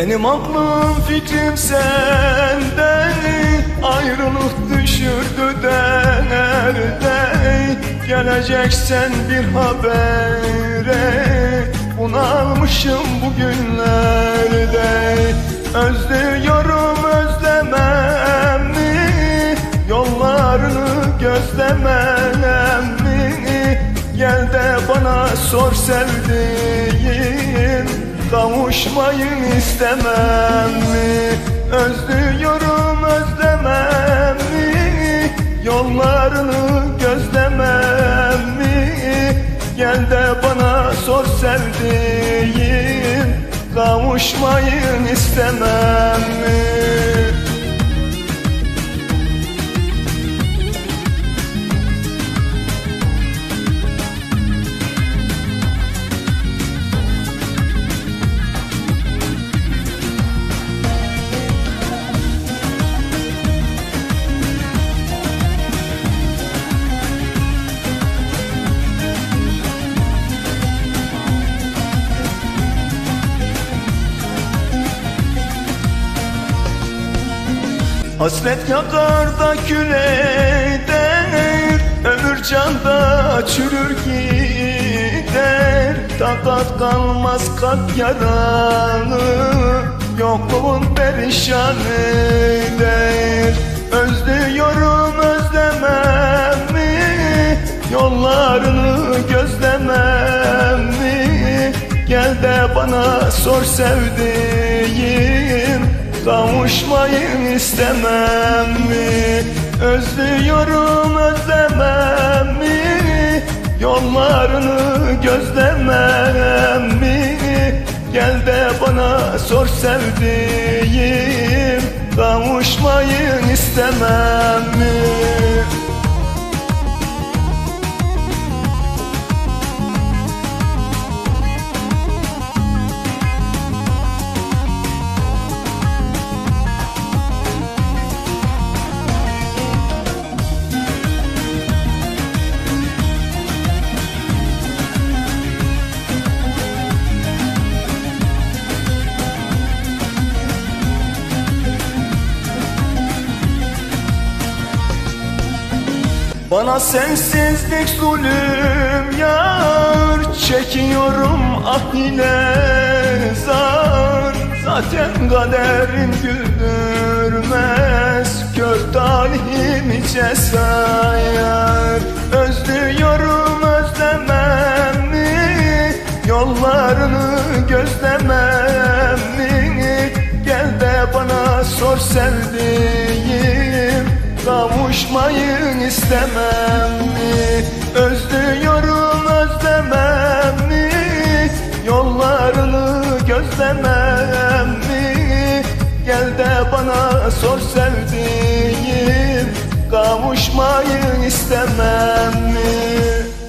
Benim aklım fikrim senden Ayrılık düşürdü derde Geleceksen bir habere Bunalmışım bugünlerde Özlüyorum özlemem mi? Yollarını gözlemem mi? Gel de bana sor sevdiğim Kavuşmayı istemem mi? Özlüyorum özlemem mi? Yollarını gözlemem mi? Gel de bana sor sevdiğim Kavuşmayı istemem mi? Hasret yakar da kül eder Ömür canda çürür gider. Takat kalmaz kalp yaralı Yokluğun perişan eder Özlüyorum özlemem mi? Yollarını gözlemem mi? Gel de bana sor sevdiğim Kavuşmayı istemem mi? Özlüyorum özlemem mi? Yollarını gözlemem mi? Gel de bana sor sevdiğim Kavuşmayı istemem mi? Bana sensizlik zulüm yar Çekiyorum. Ah ile zar. Zaten kaderim güldürmez. Kör talihim içe sayar. Özlüyorum özlemem mi? Yollarını gözlemem mi? Gel de bana sor sevdiğim Kavuşmayı istemem mi? Özlüyorum özlemem mi? Yollarını gözlemem mi? Gel de bana sor sevdiğim Kavuşmayı istemem mi?